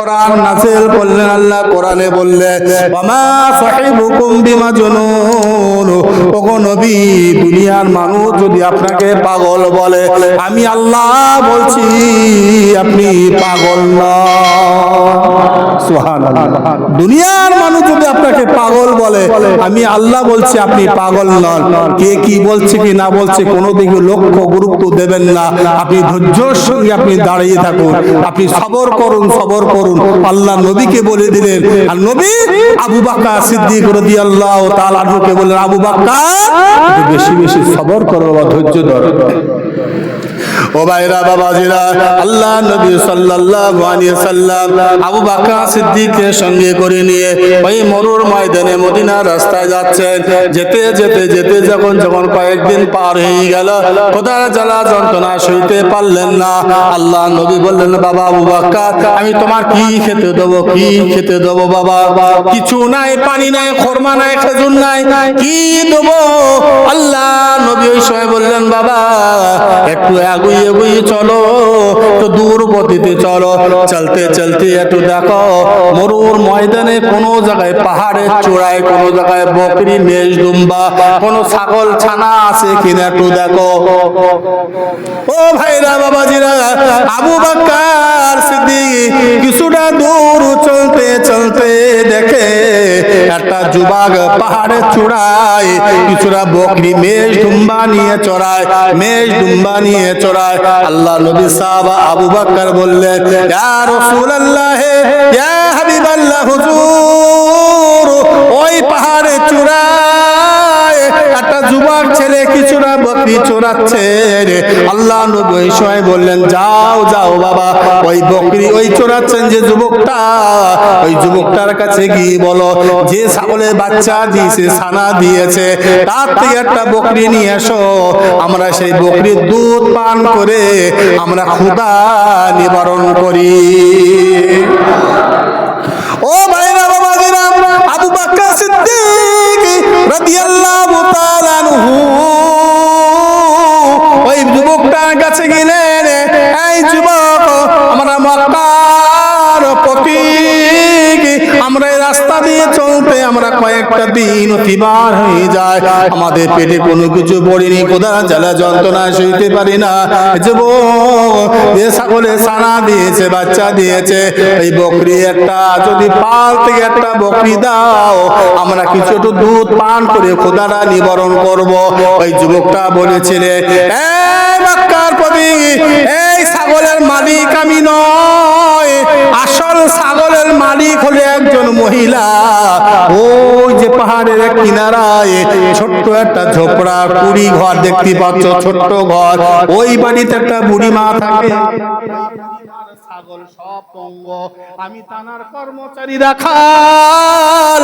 কোরআন নাজিল করলেন, আল্লাহ কোরআনে নবী, দুনিয়ার মানুষ যদি আপনাকে পাগল বলে, আমি আল্লাহ বলছি, আপনি পাগল না। দুনিয়ার মানুষ যদি আপনাকে পাগল বলে, আমি আল্লাহ বলছি, আপনি পাগল নন। কে কি বলছে, কি না বলছে, কোনো দিকে লক্ষ্য, গুরুত্ব দেবেন না। আপনি ধৈর্যর সঙ্গে আপনি দাঁড়িয়ে থাকুন। আপনি সবর করুন সবর করুন। আল্লাহ নবীকে বলে দিলেন। আর নবী আবু বাক্কা সিদ্দিক রদি আল্লাহ আনহুকে বললেন, আবু বাক্কা বেশি বেশি সবর করো বা ধৈর্য ধরো। আল্লাহ নবী সাল্লাল্লাহু আলাইহি সাল্লাম আবু বকর সঙ্গে করে নিয়ে ওই মরুর ময়দানে মদিনা রাস্তায় যাচ্ছেন। যেতে যেতে যেতে যখন যখন কয়েকদিন পার হয়ে গেল, খোদার জ্বালা যন্ত্রণা সইতে পারলেন না। আল্লাহ নবী বললেন, বাবা আবু বকর, আমি তোমার কি খেতে দেবো? কি খেতে দেবো বাবা? কিছু নাই, পানি নাই, খরমা নাই, খেজুর নাই, কি দেবো? আল্লাহ নবী ওই সময় বললেন, বাবা, একটু এগুই এগুই চলো, তো দূর গতিতে চলো। চলতে চলতে একটু দেখো, মরুর ময়দানে কোনো জায়গায় পাহাড়ের চূড়ায়, কোনো জায়গায় বকরি, মেষ, দুম্বা, কোনো ছাগল, ছানা আছে কিনা একটু দেখো। ও ভাইরা, বাবাজিরা, আবু বাক্কার সিদ্দিক কিছুটা দূর চলতে চলতে দেখে একটা যুবক পাহাড়ের চূড়ায় কিছুটা বকরি, মেষ, দুম্বা নিয়ে চড়ায়, মেষ, দুম্বা নিয়ে চড়ায় আল্লাহ নবী সাহাবা আবু বাক্কার বললেন ইয়া রাসূলুল্লাহ ইয়া হাবিবাল্লাহ হুজুর। বকরি চড়াচ্ছে আল্লাহ নবী ওই সময় বললেন, যাও যাও বাবা, ওই বকরি ওই চড়াচ্ছেন যে যুবকটা। ওই যুবকটার কাছে গিয়ে বলো, যে ছাগলের বাচ্চা দিয়েছে, ছানা দিয়েছে, তার থেকে একটা বকরি নিয়ে এসো। আমরা সেই বকরির দুধ পান করে আমরা ক্ষুধা নিবারণ করি। ও ভাইরা বাবাজিরা আবু বকর সিদ্দিক রাদিয়াল্লাহু তাআলা আনহু ওই যুবকটার কাছে গেলেন এই যুবক আমরা মক্কার প্রতীক আমরা এই রাস্তা দিয়ে চলতে আমরা কয়েকটা দিন অতিবার হয়ে যায়। আমাদের পেটে কোনো কিছু পড়িনি, কোদা জ্বালা যন্ত্রণা সইতে পারি না। যুবক যে ছাগলে সানা দিয়েছে, বাচ্চা দিয়েছে। এই বকরি একটা, যদি পাল থেকে একটা বকরি দাও, আমরা কিছু একটু দুধ পান করে খোদারা নিবারণ করব। ওই যুবকটা বলেছিলেন এই মক্কার প্রতি এই ছাগলের মালিক আমি নয়। আসল সাগরের মালিক হলে একজন মহিলা। ওই যে পাহাড়ের কিনারায় ছোট্ট একটা ঝোপড়া, কুড়ি ঘর দেখতে পাচ্ছ, ছোট্ট ঘর। ওই বাড়িতে একটা বুড়ি মা থাকে। ছাগল সব পঙ্গ আমি তানার কর্মচারী রাখাল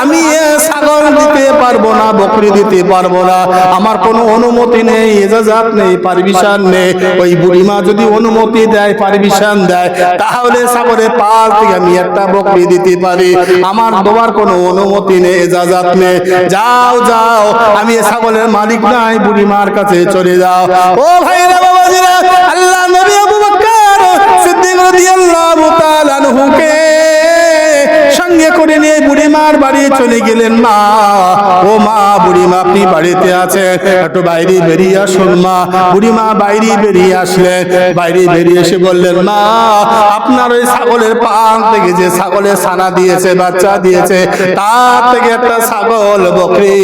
আমি ছাগল দিতে পারব না, বকরি দিতে পারব না। আমার কোনো অনুমতি নেই, এজাজাত নেই, পারমিশন নেই। ওই বুড়িমা যদি অনুমতি দেয়, পারমিশন দেয়, তাহলে ছাগলের পাল থেকে আমি একটা বকরি দিতে পারি। আমার দেওয়ার কোনো অনুমতি নেই, এজাজাত নেই। যাও যাও, আমি ছাগলের মালিক নাই, বুড়িমার কাছে চলে যাও। ও ভাইরা, বাবাজিরা, আল্লাহ নবী সিদ্দিক রাদিয়াল্লাহু তাআলা আনহুকে সঙ্গে করে নিয়ে বুড়িমার বাড়ি চলে গেলেন মা। ও মা, বুড়িমা, আপনি বাড়িতে আছেন। একটু বাইরে বেরিয়ে আসুন মা। বুড়িমা বাইরে বেরিয়ে আসলেন। বাইরে বেরিয়ে এসে বললেন, মা, আপনার ওই ছাগলের পান থেকে যে ছাগলের ছানা দিয়েছে, বাচ্চা দিয়েছে, তার থেকে একটা ছাগল, বকরি,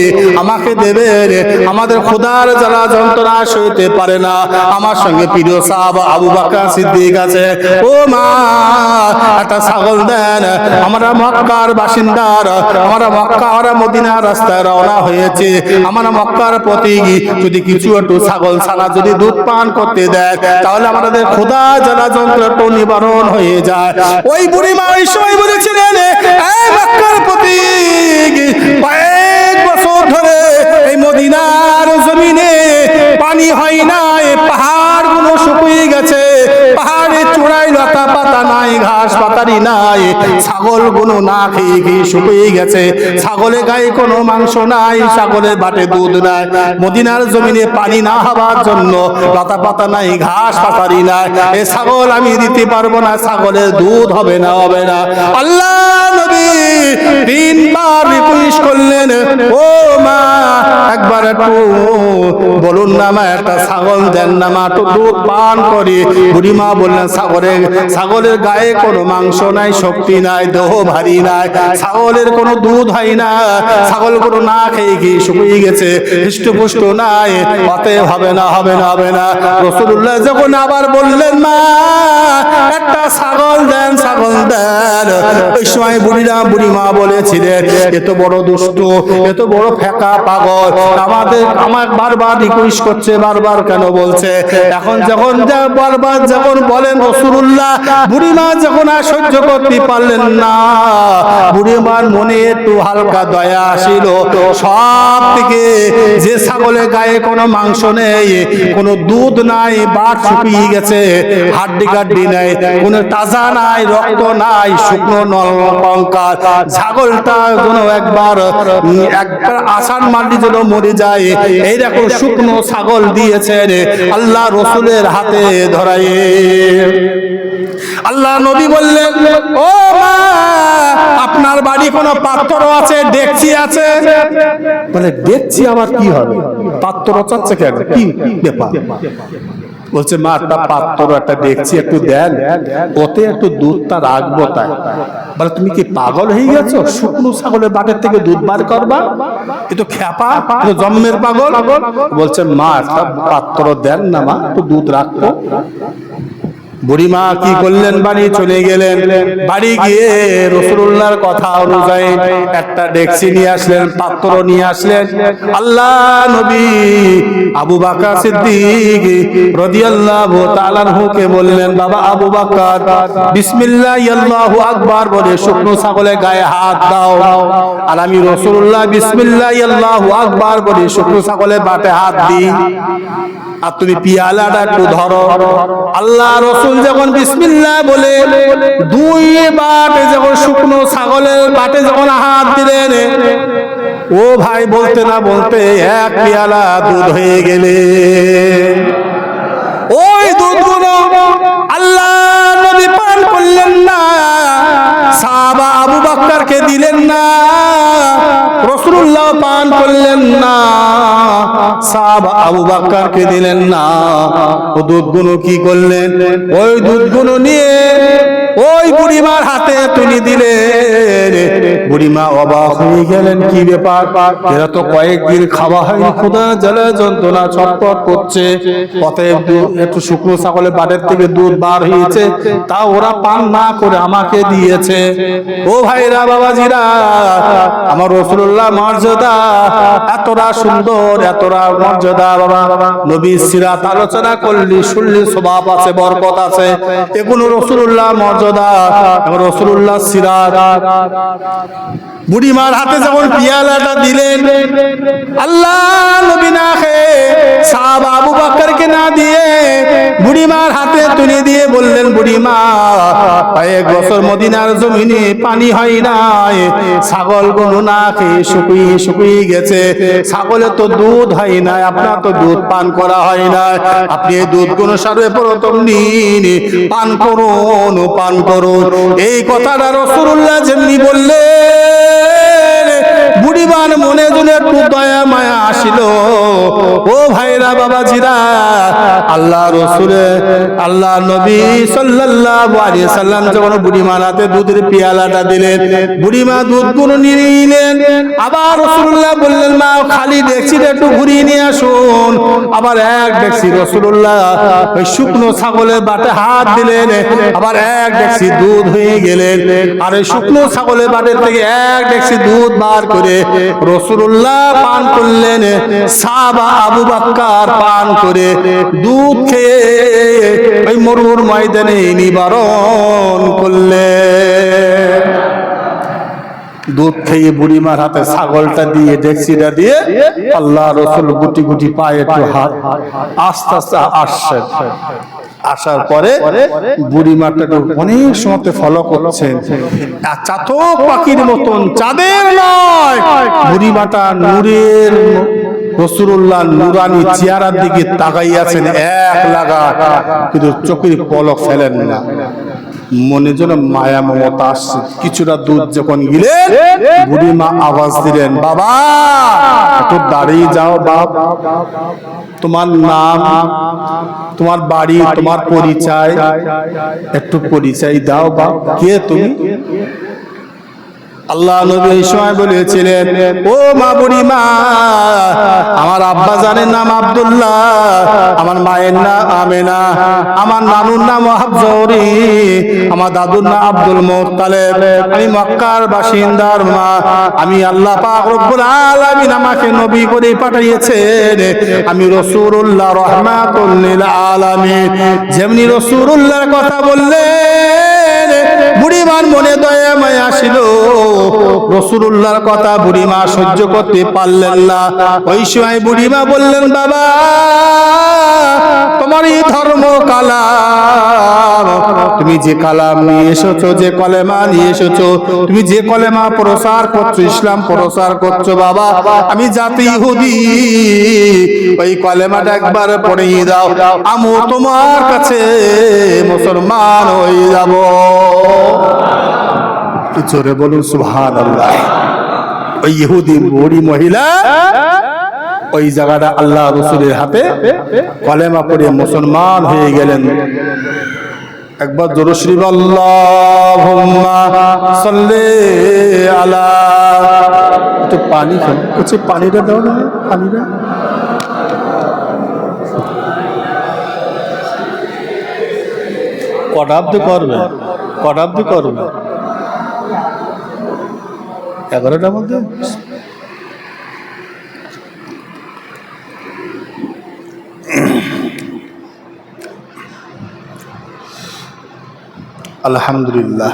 আমাকে দেবেন আমাদের খোদার যারা যন্ত্রণা সইতে পারে না। আমার সঙ্গে প্রিয় সাহাব আবু বাক্কা সিদ্দিক আছে। ও মা, একটা ছাগল দেন। আমরা মক্কার বাসিন্দার, আমরা মক্কা আমরা মদিনা রাস্তায় রওনা হয়েছে। আমরা মক্কার প্রতি যদি কিছু একটু ছাগল ছানা যদি দুধ পান করতে দেয়, তাহলে আমাদের খোদা যারা যন্ত্র একটু নিবারণ হয়ে যায়। ওই বুড়ি মা ওই সময় বলেছিলেন এই মক্কার প্রতি কয়েক বছর ধরে এই মদিনার জমিনে পানি হয় না এই পাহাড়গুলো শুকিয়ে গেছে। পাতা নাই, ঘাস পাতারি নাই। ছাগল কোনো না খেয়ে খেয়ে শুকিয়ে গেছে। ছাগলের গায়ে কোনো মাংস নাই, ছাগলের বাটে দুধ নাই। মদিনার জমিনে পানি না হবার জন্য লতা পাতা নাই, ঘাস পাতারি নাই। এ ছাগল আমি দিতে পারব না, ছাগলের দুধ হবে না হবে না। আল্লাহ নবী তিনবার রিকুয়েস্ট করলেন, ও মা, একবার বলুন না মা, একটা ছাগল দেন না মা, একটু দুধ পান করি। বুড়ি মা বললেন, ছাগলের ছাগলের গায়ে কোনো মাংস নাই, শক্তি নাই, দেহ ভারী নাই, ছাগলের কোনো দুধ হয় না। ছাগল কোনো না খেয়ে গিয়ে শুকিয়ে গেছে? হৃষ্টপুষ্ট নাই, অতএব হবে না হবে না হবে না। রসুল্লাহ যখন আবার বললেন, মা, একটা ছাগল দেন ছাগল দেন। ওই সময় বুড়িরা বুড়ি মা বলেছিলেন এত বড় দুষ্ট এত বড় ফেকা পাগল। আমাদের, আমার বারবার রিকোয়েস্ট করছে, বারবার কেন বলছে? এখন যখন যা, বারবার যখন বলেন রসুল্লাহ বুড়ি মা যখন আর সহ্য করতে পারলেন না বুড়ি মার মনে একটু হালকা দয়া আসিল। সব থেকে যে ছাগলের গায়ে কোনো মাংস নেই, কোনো দুধ নাই বাট শুকিয়ে গেছে, হাড্ডি গাড্ডি নাই, কোনো তাজা নাই, রক্ত নাই, শুকনো নল কঙ্কাল ছাগলটা যেন একবার একবার আসান মাটি যেন মরে যায় এইরকম শুকনো ছাগল দিয়েছেন আল্লাহ রসুলের হাতে ধরায় আল্লাহ নবী বললেন, ও মা, আপনার বাড়ি কোনো পাত্র আছে ডেকচি আছে? বলে ডেকচি আবার কি হবে? পাত্র চাচ্ছে কেন? কি ব্যাপার? বলছে, মা, একটা পাত্র একটা দেখছি, একটু দেন। ওতে একটু দুধটা রাখব তাই। বলে, তুমি কি পাগল হয়ে গেছো? শুকনো ছাগলের বাটের থেকে দুধ বার করবা? এ তো খ্যাপা জন্মের পাগল। বলছে, মা, একটা পাত্র দেন না মা, একটু দুধ রাখব। বুড়িমা কি করলেন? বাড়ি চলে গেলেন। বাড়ি গিয়ে রসুল্লাহর কথা অনুযায়ী একটা ডেক্সি নিয়ে আসলেন, পাত্র নিয়ে আসলেন। আল্লাহ নবী আবু বাকা সিদ্দিক রাদিয়াল্লাহু তাআলা কে বললেন, বাবা আবু বিসমিল্লাহ আকবার বলে শুকনো ছাগলের গায়ে হাত দাও। আর আমি রসুল্লাহ বিসমিল্লাহ আল্লাহু আকবার বলে শুকনো ছাগলের বাটে হাত দিই। আর তুমি পিয়ালাটা একটু ধরো। আল্লাহ রসুল যখন বিসমিল্লা বলে, দুই বাটে যখন শুকনো ছাগলের বাটে যখন হাত দিলেন, ও ভাই বলতে না বলতে এক পেয়ালা দুধ হয়ে গেলে। ওই দুধগুলো আল্লাহ নবী পান করলেন না। সাহাবা আবু বাক্কারকে দিলেন না। রসুল্লাহ পান করলেন না। সাহাবা আবু বাক্কারকে দিলেন না। ও দুধগুলো কি করলেন? ওই দুধগুলো নিয়ে ওই বুড়িমার হাতে তুলে দিলে। বুড়িমা অবাক হয়ে গেলেন, কি ব্যাপার? এরা তো কয়েকদিন খাওয়া হয়নি খোদা জলে যন্ত্রণা ছটপট করছে। পথে একটু শুকনো ছাগলের বাড়ির থেকে দুধ বার হয়েছে, তা ওরা পান না করে আমাকে দিয়েছে। ও ভাইরা, বাবাজিরা আমার রসুল্লাহ মর্যাদা এতটা সুন্দর, এতটা মর্যাদা, বাবা। নবী সিরাত আলোচনা করলি, শুনলি স্বভাব আছে, বরকত আছে। এগুলো রসুল্লাহ মর্যাদা রসুল্লাহ সিরাত। বুড়িমার হাতে যখন পিয়ালাটা দিলেন, আল্লাহ নবী না খেয়ে সাহাব আবু বাক্কারকে না দিয়ে বুড়িমার হাতে তুলে দিয়ে বললেন, বুড়িমা কয়েক বছর মদিনার জমিনে পানি হয় নাই, ছাগল গরু না খেয়ে শুকিয়ে শুকিয়ে গেছে ছাগলের তো দুধ হয় না আপনার তো দুধ পান করা হয় না আপনি এই দুধ কোন সারে প্রথম নিন পান করুন পান করুন। এই কথাটা রসুল্লাহ যেমনি বললেন Hey! বুড়িবার মনে জন্য একটু দয়া মায়া আসিল। ও ভাইরা বাবাজিরা, আল্লাহ রসুলে, আল্লাহ নবী সাল্লাল্লাহু আলাইহি সাল্লাম যখন বুড়িমার হাতে দুধের পিয়ালাটা দিলেন, বুড়িমা দুধগুলো নিলেন। আবার রসুল্লাহ বললেন, মা, খালি ডেকচি একটু ঘুরিয়ে নিয়ে আসুন। আবার এক ডেকচি রসুল্লাহ ওই শুকনো ছাগলের বাটে হাত দিলেন, আবার এক ডেকচি দুধ হয়ে গেলেন। আর ওই শুকনো ছাগলের বাটের থেকে এক ডেকচি দুধ বার করে রসুল্লাহ পান করলেন সাবা আবু বাক্কার পান করে দুধ খেয়ে ওই মরুর ময়দানে নিবারণ করলেন। দুধ খেয়ে বুড়িমার হাতে ছাগলটা দিয়ে ডেক্সিটা দিয়ে আল্লাহ রসুল গুটি গুটি পায়ে একটু হাত আস্তে আস্তে আসছেন আসার পরে বুড়ি মাটাকে অনেক সময় ফলো করছেন। চাতক পাখির মতন, চাঁদের নয় বুড়ি মাটা নূরের রসুল্লাহ নুরানি চেয়ারার দিকে তাকাইয়াছেন, এক লাগা কিন্তু চোখের পলক ফেলেন না। মনে যেন মায়া মমতা আসছে। কিছুটা দূর যখন গেলেন বুড়ি মা আওয়াজ দিলেন, বাবা একটু দাঁড়িয়ে যাও, বাপ। তোমার নাম, তোমার বাড়ি, তোমার পরিচয়, একটু পরিচয় দাও, বাপ। কে তুমি? আল্লাহ নবী এই সময় বলেছিলেন, ও মা বুড়ি মা আমার আব্বা জানের নাম আব্দুল্লাহ, আমার মায়ের নাম আমেনা, আমার নানুর নাম হাফজৌরি আমার দাদুর নাম আব্দুল মোত্তালেব, আমি মক্কার বাসিন্দার মা, আমি আল্লাহ পাক রব্বুল আলামিন আমাকে নবী করে পাঠিয়েছেন, আমি রসুল্লাহ রহমাতুল লিল আলামিন। যেমনি রসুল্লাহর কথা বললেন রসুল্লাহর কথা বুড়িমা সহ্য করতে পারলেন না। ওই সময় বুড়িমা বললেন, বাবা, তোমার এই ধর্ম কালাম। তুমি যে কালাম নিয়ে এসেছ, যে কলেমা নিয়ে এসেছ, তুমি যে কলেমা প্রসার করছ, ইসলাম প্রসার করছ, বাবা, আমি জাতি ইহুদি। ওই কলেমাটা একবার পড়িয়ে দাও আমু তোমার কাছে মুসলমান হয়ে যাব। একটু জোরে বলুন সুহান আল্লাহ ওই ইহুদি বুড়ি মহিলা, ওই জায়গাটা আল্লাহ রসুলের হাতে কলেমা পড়ে মুসলমান হয়ে গেলেন। একবার জোরশ্রী সাল্লি আলা। একটু পানি খান। পানিটা দাও না, পানিটা। কটাব্দি করবে? কটাব্দি করবে? এগারোটার মধ্যে? আলহামদুলিল্লাহ।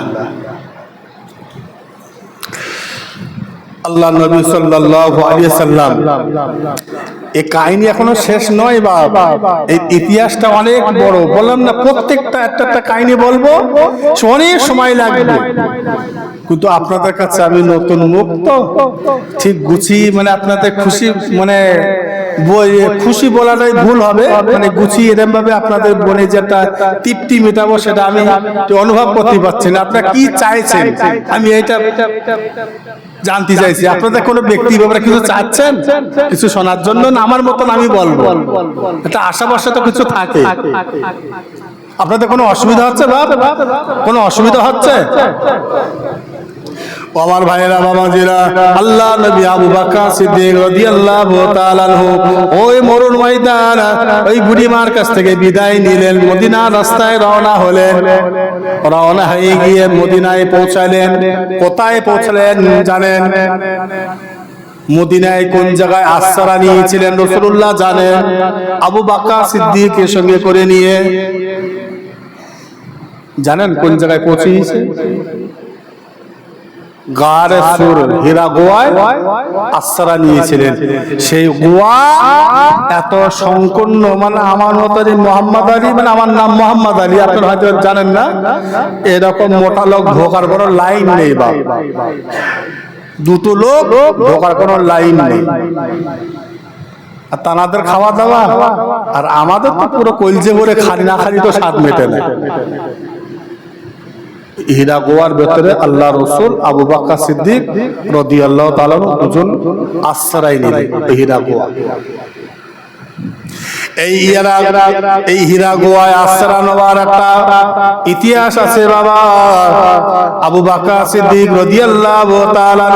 আল্লাহ নবী সাল্লাল্লাহু আলাইহি সাল্লাম এই কাহিনী এখনও শেষ নয় বাবা এই ইতিহাসটা অনেক বড়। বললাম না, প্রত্যেকটা একটা একটা কাহিনী বলব, অনেক সময় লাগবে। কিন্তু আপনাদের কাছে আমি নতুন মুক্ত ঠিক গুছিয়ে মানে আপনাদের খুশি মানে খুশি বলাটাই ভুল হবে। মানে গুছিয়ে এরকম ভাবে আপনাদের বনে যেটা তৃপ্তি মেটাবো সেটা আমি অনুভব করতে পারছি না। আপনারা কি চাইছেন? আমি এটা জানতে চাইছি। আপনাদের কোনো ব্যক্তি ব্যাপারে কিছু চাচ্ছেন? কিছু শোনার জন্য আমার মতন আমি বলব। এটা আশা ভরসা তো কিছু থাকে। আপনাদের কোনো অসুবিধা হচ্ছে বাপ? কোনো অসুবিধা হচ্ছে? আমার ভাইয়েরা, বাবাজিরা, আল্লাহ নবী আবু বকর সিদ্দিক রাদিয়াল্লাহু তাআলা আনহু ওই মরুন ময়দান, ওই বুড়িমার কাছ থেকে বিদায় নিলেন মদিনা রাস্তায় রওনা হলেন। রওনা হয়ে গিয়ে মদিনায় পৌঁছালেন। কোথায় পৌঁছলেন জানেন? মদিনায় কোন জায়গায় আশ্রা নিয়েছিলেন রসুল্লাহ জানেন? আবু বাক্কা সিদ্দিকের সঙ্গে করে নিয়ে। জানেন কোন জায়গায় পৌঁছিয়েছে গারে সুর। হীরা গোয়ায় আশ্রা নিয়েছিলেন। সেই গোয়া এত সংকীর্ণ মানে আমার মতো যে মোহাম্মদ আলী মানে আমার নাম মোহাম্মদ আলী আপনারা হয়তো জানেন না। এরকম মোটা লোক ঢোকার কোনো লাইন নেই বা দুটো লোক ঢোকার কোনো লাইন নেই। আর তানাদের খাওয়া দাওয়া আর আমাদের তো পুরো কলজে ভরে খালি না খালি তো স্বাদ মেটে না। হীরা গোয়ার ভেতরে আল্লাহ রসুল আবু বাক্কা সিদ্দিক রদি আল্লাহ তালন দুজন আশ্রয় নিলেন হীরা গোয়া। এই ইয়ারা এই হীরা গোয়ায় আশ্রয় নেওয়ার একটা ইতিহাস আছে বাবা। আবু বাক্কা সিদ্দিক রদি আল্লাহ তালান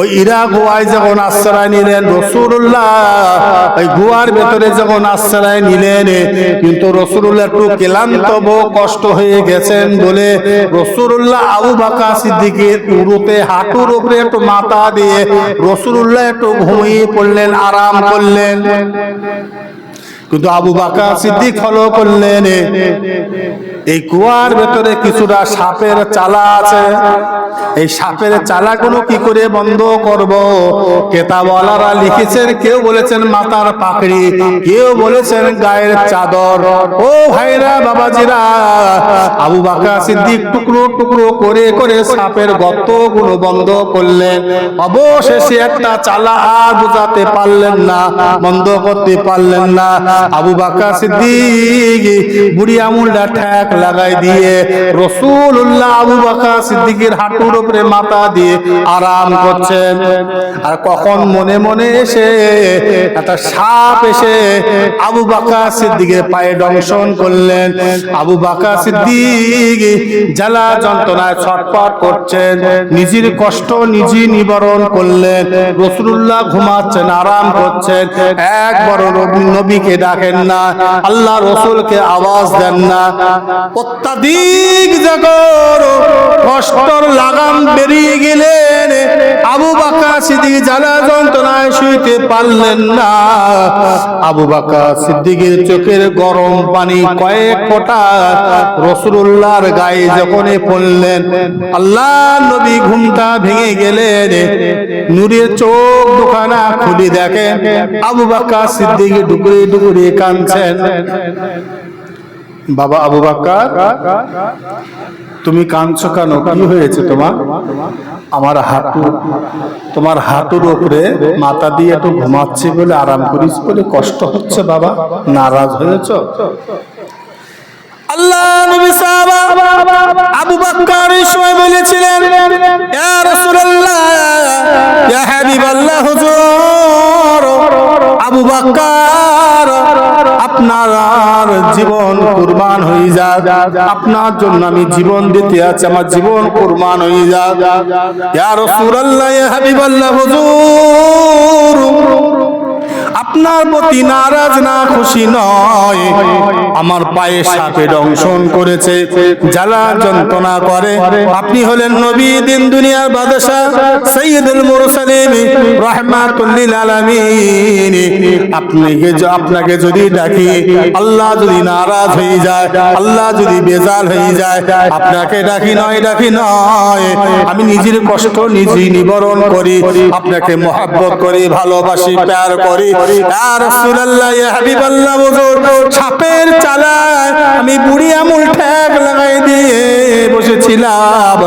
ওই ইরা গোয়ায় যখন আশ্রয় নিলেন রসুল্লাহ ওই গোয়ার ভেতরে যখন আশ্রয় নিলেন, কিন্তু রসুল্লাহ একটু ক্লান্ত কষ্ট হয়ে গেছেন বলে রসুল্লাহ আবু বাকা সিদ্দিকের উরুতে হাঁটুর উপরে একটু মাথা দিয়ে রসুল্লাহ একটু ঘুমিয়ে পড়লেন, আরাম করলেন। কিন্তু আবু বাকা সিদ্দিক ফলো করলেন। এই কুয়ার ভেতরে কিছুটা সাপের চালা আছে। এই সাপের চালাগুলো কি করে বন্ধ করব? কেতাবলারা লিখেছেন, কেউ বলেছেন মাথার পাকড়ি কেউ বলেছেন গায়ের চাদর। ও ভাইরা, বাবাজিরা, আবু বাকা সিদ্দিক টুকরো টুকরো করে করে সাপের গর্তগুলো বন্ধ করলেন। অবশেষে একটা চালা আর বোঝাতে পারলেন না, বন্ধ করতে পারলেন না। আবু বাকা সিদ্দিক বুড়ি আমুলটা ঠ্যাক লাগাই দিয়ে রসুল্লাহ আবু বাকা সিদ্দিকের হাঁটুর উপরে মাথা দিয়ে আরাম করছেন। আর কখন মনে মনে এসে একটা সাপ এসে আবু বাকা সিদ্দিকের পায়ে দংশন করলেন। আবু বাকা সিদ্দিক জ্বালা যন্ত্রণায় ছটপট করছেন, নিজের কষ্ট নিজে নিবারণ করলেন। রসুল্লাহ ঘুমাচ্ছেন, আরাম করছেন। একবার নবীকে ডাকেন না, আল্লাহ রসুলকে আওয়াজ দেন না। অত্যাধিক যখন কষ্টর লাগাম বেরিয়ে গেলেন। আবু বাকা সিদ্দিক জ্বালা যন্ত্রণায় শুইতে পারলেন না। আবু বাকা সিদ্দিকের চোখের গরম পানি কয়েক ফোঁটা রসুল্লাহর গায়ে যখন পড়লেন, আল্লাহ নবী ঘুমটা ভেঙে গেলেন। নূরের চোখ দুখানা খুলি দেখেন, আবু বাকা সিদ্দিকে ডুকুরে ডুকুরে কাঁদছেন। বাবা আবু বাক্কার, তুমি কাঁদছো কেন? কি হয়েছে তোমার? আমার হাঁটু, তোমার হাঁটুর উপরে মাথা দিয়ে একটু ঘুমাচ্ছি বলে আরাম করিস বলে কষ্ট হচ্ছে বাবা? নারাজ হয়েছ? আল্লাহ নবী সাহাবা আবু বকর এই সময় বলেছিলেন, ইয়া রাসূলুল্লাহ, ইয়া হাবিবাল্লাহ, হুজুর বকর আপনার জীবন কুরবান হয়ে যাক। আপনার জন্য আমি জীবন দিতে আছি, আমার জীবন কুরবান হয়ে যাক। ইয়া রাসূলুল্লাহ, ইয়া হাবিবাল্লাহ, হুজুর। আপনার প্রতি নারাজ না খুশি নয়। আমার পায়ে সাপে দংশন করেছে, জ্বালা যন্ত্রণা করে। আপনি হলেন নবী, দিন দুনিয়ার বাদশাহ, সৈয়দুল মুরসালিম রাহমাতুল লিল আলামিন। আপনাকে আপনাকে যদি ডাকি, আল্লাহ যদি নারাজ হয়ে যায়, আল্লাহ যদি বেজাল হয়ে যায়, আপনাকে ডাকি নয় ডাকি নয়। আমি নিজের কষ্ট নিজেই নিবারণ করি, আপনাকে মহাব্বত করি, ভালোবাসি, প্যার করি। চালায় আমি বুড়ি আমুল ঠ্যাক লাগাই দিয়ে বসেছিলাম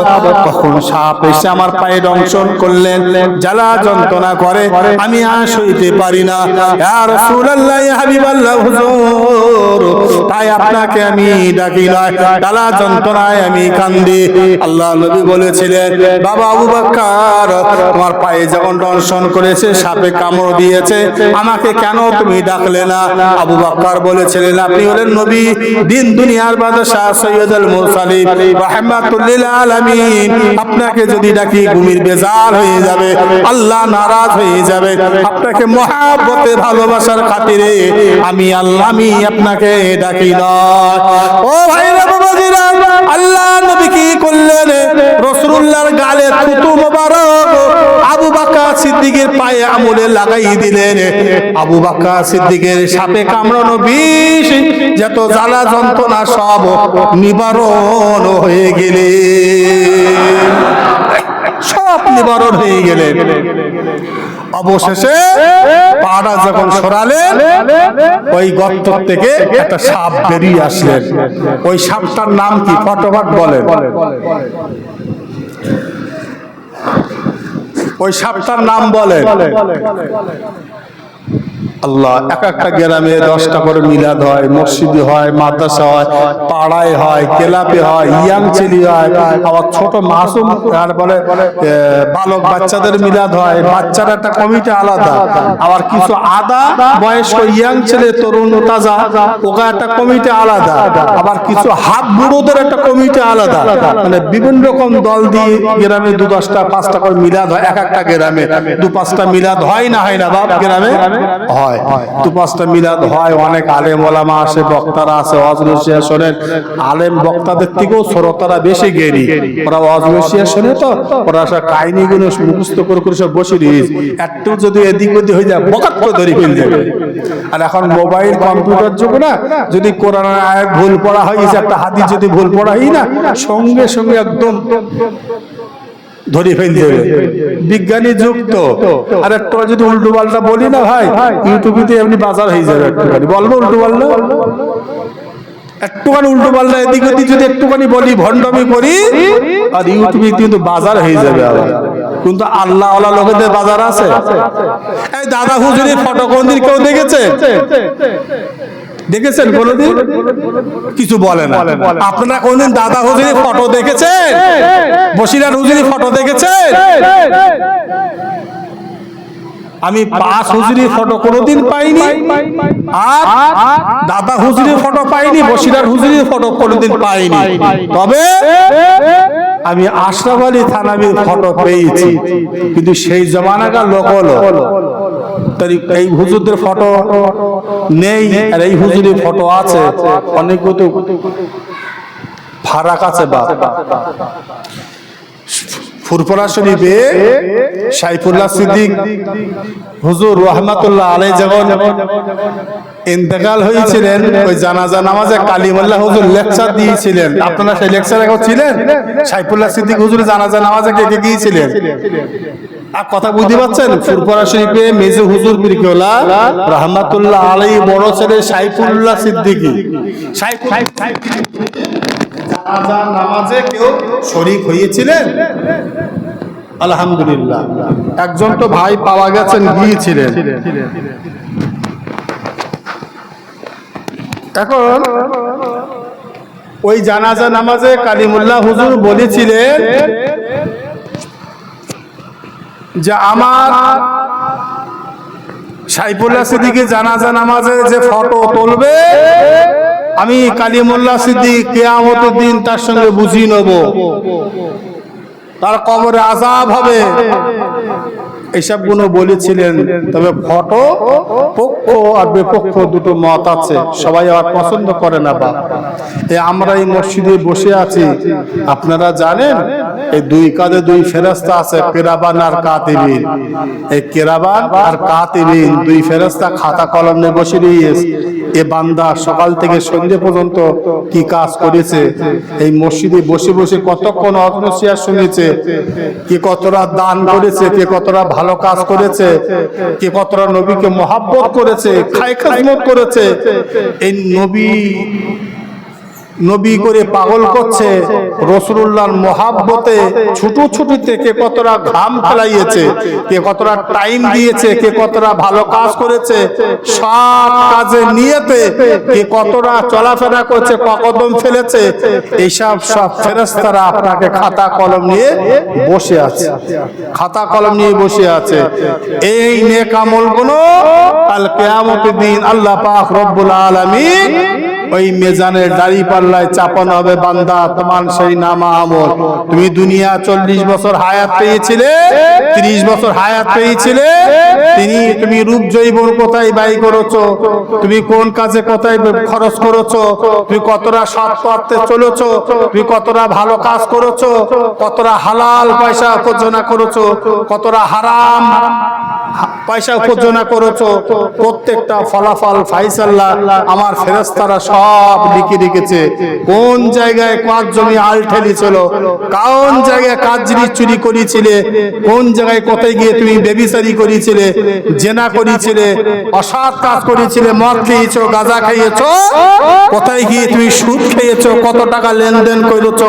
তখন সাপ এসে আমার পায়ে দংশন করলেন জ্বালা যন্ত্রণা করে আমি আর সইতে পারি না। রাসূলুল্লাহ ইয়া হাবিবাল্লাহ হুজুর। তাই আপনাকে আমি ডাকি নয় জ্বালা যন্ত্রণায় আমি কান্দি। আল্লাহ নবী বলেছিলেন বাবা আবু বাক্কার তোমার পায়ে যখন দংশন করেছে সাপে কামড় দিয়েছে। আমাকে কেন তুমি ডাকলে না? আবু বাক্কার বলেছিলেন আপনি হলেন নবী দিন দুনিয়ার বাদশাহ সৈয়দুল মুরসালিন রাহমাতুল আপনাকে যদি ডাকি ঘুমির বেজার হয়ে যাবে, আল্লাহ নারাজ হয়ে যাবে। আপনাকে মহাব্বতে ভালোবাসার খাতিরে আমি আল্লাহ আমি আপনাকে ডাকি নয় ও বাবাজিরা, আল্লাহ নবী কি করলেন? রসুল্লাহর গালে থুতু মোবারক সিদ্দিকের পায়ে আমলে লাগাই দিলেন। আবু বাক্কা সিদ্দিকের সাপে কামড়ানো বিষ, যত জ্বালা যন্ত্রণা সব নিবারণ হয়ে গেলে। সব নিবারণ হয়ে গেলেন অবশেষে পাড়া যখন সরালেন, ওই গর্ত থেকে একটা সাপ বেরিয়ে আসলেন। ওই সাপটার নাম কি? ফটোফট বলেন। ওই সাপটার নাম বলেন আল্লাহ, এক একটা গ্রামে দশটা করে মিলাদ হয়, মসজিদে হয়, মাদ্রাসা হয়, পাড়ায় হয়, ক্লাবে হয়, ইয়াং ছেলে হয়, আবার ছোট মাসুম আর বলে বালক বাচ্চাদের মিলাদ হয়, বাচ্চার একটা কমিটি আলাদা। আবার কিছু আদা বয়স্ক ইয়াং ছেলে, তরুণ, তাজা ওকা একটা কমিটি আলাদা। আবার কিছু হাফ বুড়োদের একটা কমিটি আলাদা। মানে বিভিন্ন রকম দল দিয়ে গ্রামে দু দশটা, পাঁচটা করে মিলাদ হয়, এক একটা গ্রামে। দু পাঁচটা মিলাদ হয় না হয় না বাপ, গ্রামে? হয়। হয়। মিলাদ হয়, অনেক আলেম ওলামা আসে বক্তারা শোনেন। আলেম বক্তাদের থেকেও শ্রোতারা বেশি গেরি ওরা শোনে তো ওরা সব কাহিনীগুলো করে করে সব বসে দিয়েছে। একটু যদি এদিক ওদিক হয়ে যায় ধরে যাবে। আর এখন মোবাইল, কম্পিউটার যুগ না, যদি কোরআন আয়াত ভুল পড়া হয়েছে একটা হাদিস যদি ভুল পড়া হয় না, সঙ্গে সঙ্গে একদম ধরে ফেল দেবে। বিজ্ঞানী যুক্ত। আর একটু যদি উল্টো পাল্টা বলি না ভাই ইউটিউবে এমনি বাজার হয়ে যাবে একটুখানি। বলব উল্টো পাল্টা? একটুখানি উল্টো পাল্টা এদিক ওদিক যদি একটুখানি বলি, ভণ্ডমি করি, আর ইউটিউবে কিন্তু বাজার হয়ে যাবে আবার। কিন্তু আল্লাহ আল্লাহ লোকেদের বাজার আছে। এই দাদা হুজুরের ফটো কোনদিন কেউ দেখেছে? দেখেছেন কোনদিন? কিছু বলে না। আপনারা কোনদিন দাদা হুজুরের ফটো দেখেছেন? বসিরার হুজুরের ফটো দেখেছেন? আমি পাঁচ হুজুরির ফটো কোনোদিন পাইনি। আর দাদা হুজুরির ফটো পাইনি বসিরার হুজুরির ফটো কোনোদিন পাইনি। তবে আমি আশরাফ আলী থানাবির ফটো পেয়েছি। কিন্তু সেই জমানাকার লোক হলো। এই হুজুরদের ফটো নেই, আর এই হুজুরের ফটো আছে। ফারাক আছে সাইফুল্লাহ সিদ্দিক, হুজুর আলাই ইন্তেকাল হয়েছিলেন, ওই জানাজা নামাজে কালিমুল্লাহ হুজুর লেকচার দিয়েছিলেন। আপনারা সেই লেকচার ছিলেন? সাইফুল্লাহ সিদ্দিক হুজুর জানাজা নামাজে কে কে গিয়েছিলেন? আর কথা বুঝতে পারছেন? ফুরফুরা শরীফে মেজু হুজুর পিরকেওলা রহমাতুল্লাহ আলাই বড় ছেলে সাইফুল্লাহ সিদ্দিকী। নামাজে কেউ শরীক হয়েছিলেন আলহামদুলিল্লাহ। একজন তো ভাই পাওয়া গেছেন, গিয়েছিলেন। এখন ওই জানাজা নামাজে কালিমুল্লাহ হুজুর বলেছিলেন যে আমার সাইফুল্লাহ সিদ্দিকে জানাজা নামাজে যে ফটো তুলবে, আমি কালিমুল্লাহ সিদ্দিক কেয়ামত দিন তার সঙ্গে বুঝিয়ে নেব। তার কবরে আজাব হবে। এইসব গুণ বলেছিলেন, তবে ফটো পক্ষ আর বিপক্ষ দুটো মত আছে, সবাই আবার পছন্দ করে না বা। আমরা এই মসজিদে বসে আছি, আপনারা জানেন, এই দুই কাঁধে দুই ফেরস্তা আছে, কেরাবান আর কাতিবিন। এই কেরাবান আর কাতিবিন দুই ফেরস্তা খাতা কলম নিয়ে বসে দিয়েছে এ বান্দা সকাল থেকে সন্ধ্যে পর্যন্ত কি কাজ করেছে? এই মসজিদে বসে বসে কতক্ষণ অগ্নশিয়া শুনেছে? কে কতটা দান করেছে? কে কতটা ভালো কাজ করেছে? কে কতটা নবীকে মহাব্বত করেছে? খাই খাজমত করেছে? এই নবী নবী করে পাগল করছে রসুল্লাহর মহাব্বতে ছোট ছোট থেকে কতটা ঘাম ফেলাইয়েছে, কে কতটা টাইম দিয়েছে, কে কতটা ভালো কাজ করেছে সব কাজে নিয়েতে কে কতটা চলাফেরা করছে, ককদম ফেলেছে, এইসব সব ফেরেস্তারা আপনাকে খাতা কলম নিয়ে বসে আছে, খাতা কলম নিয়ে বসে আছে। এই নেক আমলগুলো কাল কেয়ামতের দিন আল্লাহ পাক রব্বুল আলামিন ওই মেজানের দাড়ি পাল্লায় চাপানো হবে বান্দা, তোমার সেই নামা আমল। তুমি দুনিয়া চল্লিশ বছর হায়াত পেয়েছিলে, ত্রিশ বছর হায়াত পেয়েছিলে, তিনি তুমি রূপ জৈবন কোথায় ব্যয় করেছ? তুমি কোন কাজে কোথায় খরচ করেছ? তুমি কতটা সৎ পথে চলেছো? তুমি কতটা ভালো কাজ করেছ? কতটা হালাল পয়সা উপার্জনা করেছ? কতটা হারাম পয়সা উপার্জনা করেছ? প্রত্যেকটা ফলাফল ফাইসাল্লাহ আমার ফেরেস্তারা সব লিখে রেখেছে। কোন জায়গায় কাজ জমি আল ঠেলেছিল কোন জায়গায় কাজ জিনিস চুরি করেছিলে কোন জায়গায় কোথায় গিয়ে তুমি বেবিসারি করেছিলে জেনা করেছিলে অসৎ কাজ করেছিলে মদ খেয়েছো? গাঁজা খেয়েছো কোথায় গিয়ে তুমি সুদ খেয়েছো? কত টাকা লেনদেন করেছ?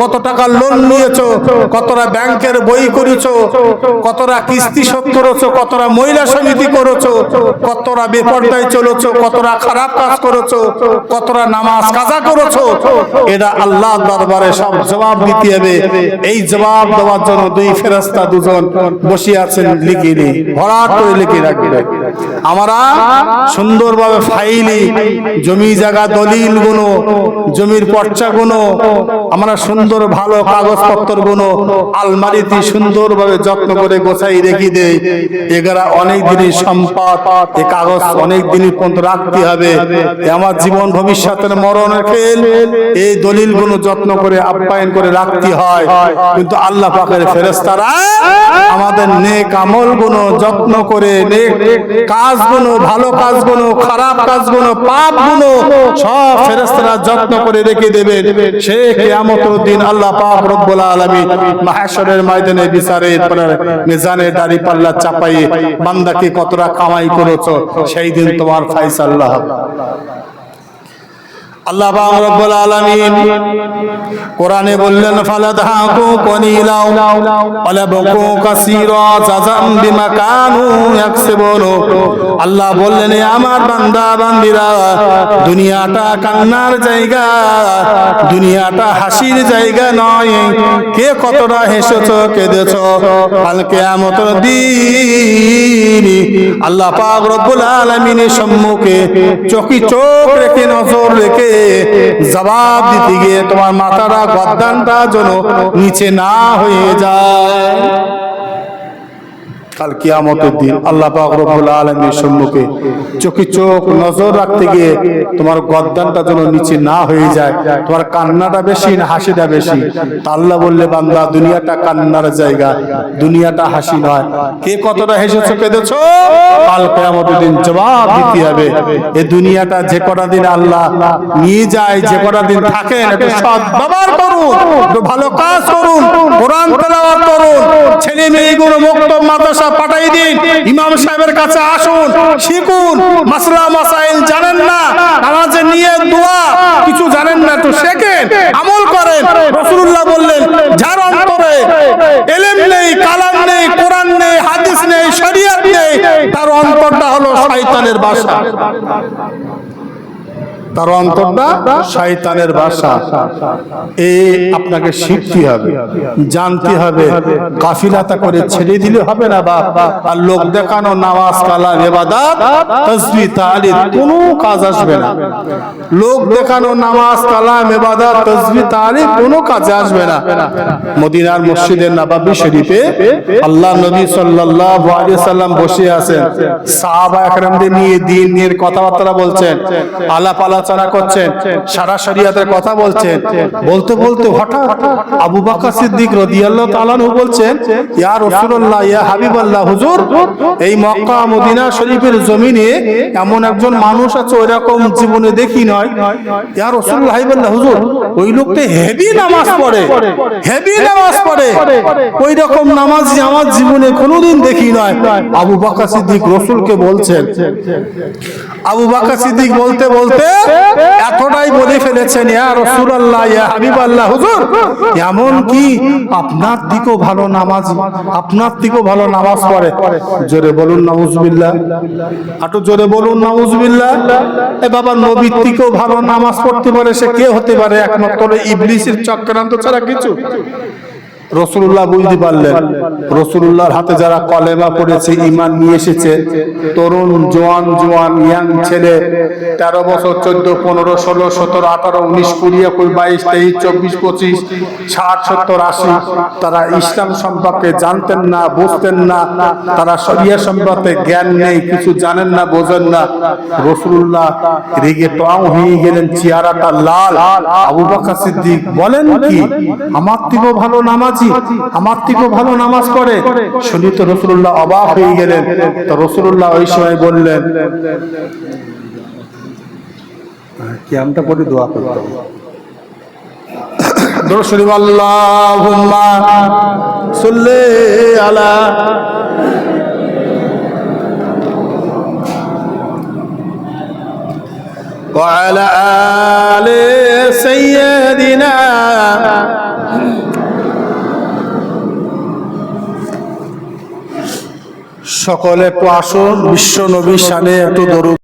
কত টাকা লোন নিয়েছো? কতটা ব্যাংকের বই করেছ? কতটা কিস্তি শোধ করেছ? কতটা মহিলা সমিতি করেছ? কতটা বেপর্দায় চলেছো? কতটা খারাপ কাজ করেছ? কতটা নামাজ কাজা করেছ? এটা আল্লাহ দরবারে সব জবাব দিতে হবে। এই জবাব দেওয়ার জন্য দুই ফেরাস্তা দুজন বসিয়াছেন আছেন ভরা করে লিখে রাখবে। আমরা সুন্দরভাবে ফাইলি, জমি জায়গা, দলিলগুলো, জমির পর্চা গুলো, আমরা সুন্দর ভালো কাগজপত্রগুলো আলমারিতে সুন্দরভাবে যত্ন করে গোছাই রেখে দেই। এগারা অনেক দিনই সম্পদ, এ কাগজ অনেক দিনই পর্যন্ত রাখতে হবে। আমার জীবন ভবিষ্যতের মরণের খেল এই দলিলগুলো যত্ন করে আপ্যায়ন করে রাখতে হয়। কিন্তু আল্লাহ পাকের ফেরেস্তারা আমাদের নেক আমলগুলো যত্ন করে, নেক কাজ গুলো ভালো কাজগুলো খারাপ কাজগুলো পাপগুলো সব ফেরেস্তারা যত্ন করে রেখে দেবে সে কেয়ামতের দিন আল্লাহ পাক রব্বুল আলামিন মাহেশ্বরের ময়দানে বিচারে নিজানের দাড়ি পাল্লা চাপাই বান্দাকে কতটা কামাই করেছ, সেই দিন তোমার ফাইসাল্লাহ হবে। আল্লাহ রব্বুল আলামিন কোরআনে বললেন বললেন আমার বান্দা, বান্দিরা, দুনিয়াটা কান্নার জায়গা, দুনিয়াটা হাসির জায়গা নয়। কে কতটা হেসেছো, কেঁদেছো, কাল কিয়ামতের দিন আল্লাহ পাক রব্বুল সম্মুখে চোখি চোখ রেখে, নজর রেখে জবাব দিতে গিয়ে তোমার মাথাটা গদ্দানটা যেন নিচে না হয়ে যায়। কাল কিয়ামতের দিন আল্লাহ পাক রব্বুল সম্মুখে চোখে চোখ নজর রাখতে গিয়ে তোমার গদ্দানটা যেন নিচে না হয়ে যায়, তোমার কান্নাটা বেশি না হাসিটা বেশি। তা আল্লাহ বললে, বান্দা, দুনিয়াটা কান্নার জায়গা, দুনিয়াটা হাসি নয়। কে কতটা হেসেছো, কেঁদেছো? কাল কিয়ামতের দিন জবাব দিতে হবে। এই দুনিয়াটা যে কটা দিন আল্লাহ নিয়ে যায়, যে কটা দিন সৎ ব্যবহার করুন ভালো কাজ করুন, কোরআন তেলাওয়াত করুন ছেলে মেয়েগুলো মুক্ত মাদ্রাসা পাঠাই দিন। ইমাম সাহেবের কাছে আসুন, শিখুন। মাসলা মাসাইল জানেন না নামাজে নিয়ে দোয়া, কিছু জানেন না তো শেখেন, আমল করেন। রসুল্লাহ বললেন, যার অন্তরে এলেম নেই, কালাম নেই, কোরআন নেই, হাদিস নেই, শরিয়াত নেই, তার অন্তরটা হলো শয়তানের বাসা। তার অন্তরটা শয়তানের বাসা। এ আপনাকে শিখতে হবে, জানতে হবে কাফিলাতা করে ছেড়ে দিলে হবে না বাপ। আর লোক দেখানো, নামাজ, কালাম, ইবাদত তাসবিহ তালিল, কোনো কাজ আসবে না। লোক দেখানো, নামাজ, কালাম, ইবাদত তাসবিহ তালিল, কোনো কাজে আসবে না। মদিনার মসজিদের নবাবী শরীফে আল্লাহ নবী সাল্লাল্লাহু আলাইহি সাল্লাম বসে আছেন। সাহাবা একরামদের নিয়ে, দিন নিয়ে কথাবার্তা বলছেন। আলাপ আলাপ আলোচনা করছেন, সারা শরিয়াতের কথা বলছেন। বলতে বলতে হঠাৎ আবু বকর সিদ্দিক রাদিয়াল্লাহু বলছেন, ইয়া ইয়া হাবিবাল্লাহ, হুজুর, এই মক্কা মদিনা শরীফের জমিনে এমন একজন মানুষ আছে জীবনে দেখি নয়। ইয়া হাবিবাল্লাহ, হুজুর, ওই হেভি নামাজ পড়ে, হেভি নামাজ পড়ে। ওই রকম নামাজ আমার জীবনে কোনোদিন দেখি নয়। আবু বকর সিদ্দিক রসুলকে বলছেন। আবু বকর সিদ্দিক বলতে বলতে এতটাই বলে ফেলেছেন, ইয়া রাসূলুল্লাহ, ইয়া হাবিবাল্লাহ, হুজুর, এমন কি আপনার দিকেও ভালো নামাজ, আপনার দিকেও ভালো নামাজ পড়ে? জোরে বলুন, নাউজুবিল্লাহ। একটু জোরে বলুন, নাউজুবিল্লাহ। এ বাবা, নবীর দিকেও ভালো নামাজ পড়তে পারে, সে কে হতে পারে? একমাত্র ইবলিসের চক্রান্ত ছাড়া কিছু? রসুল্লাহ বুঝতে পারলেন। রসুল্লাহর হাতে যারা কলেমা পড়েছে ইমান নিয়ে এসেছে, তরুণ, জোয়ান জোয়ান, ইয়াং ছেলে, তেরো বছর, চোদ্দ, পনেরো, ষোলো, সতেরো, আঠারো, উনিশ, কুড়ি, একুশ, বাইশ, তেইশ, চব্বিশ, পঁচিশ, ষাট, সত্তর, আশি, তারা ইসলাম সম্পর্কে জানতেন না, বুঝতেন না, তারা শরিয়া সম্পর্কে জ্ঞান নেই, কিছু জানেন না, বোঝেন না। রসুল্লাহ রেগে টং হয়ে গেলেন, চেহারাটা লাল। আবু বকর সিদ্দিক বলেন কি, আমার থেকেও ভালো নামাজি আমার থেকেও ভালো নামাজ পড়ে শুনি তো রসুল্লাহ অবাক হয়ে গেলেন তো রসুল্লাহ ওই সময় বললেন কি আমটা পরে দোয়া করতে হবে দরুদ শরীফ আল্লাহুম্মা সাল্লি আলা وعلى آل سيدنا সকলে তো আসুন বিশ্ব নবী শানে এত দরুদ।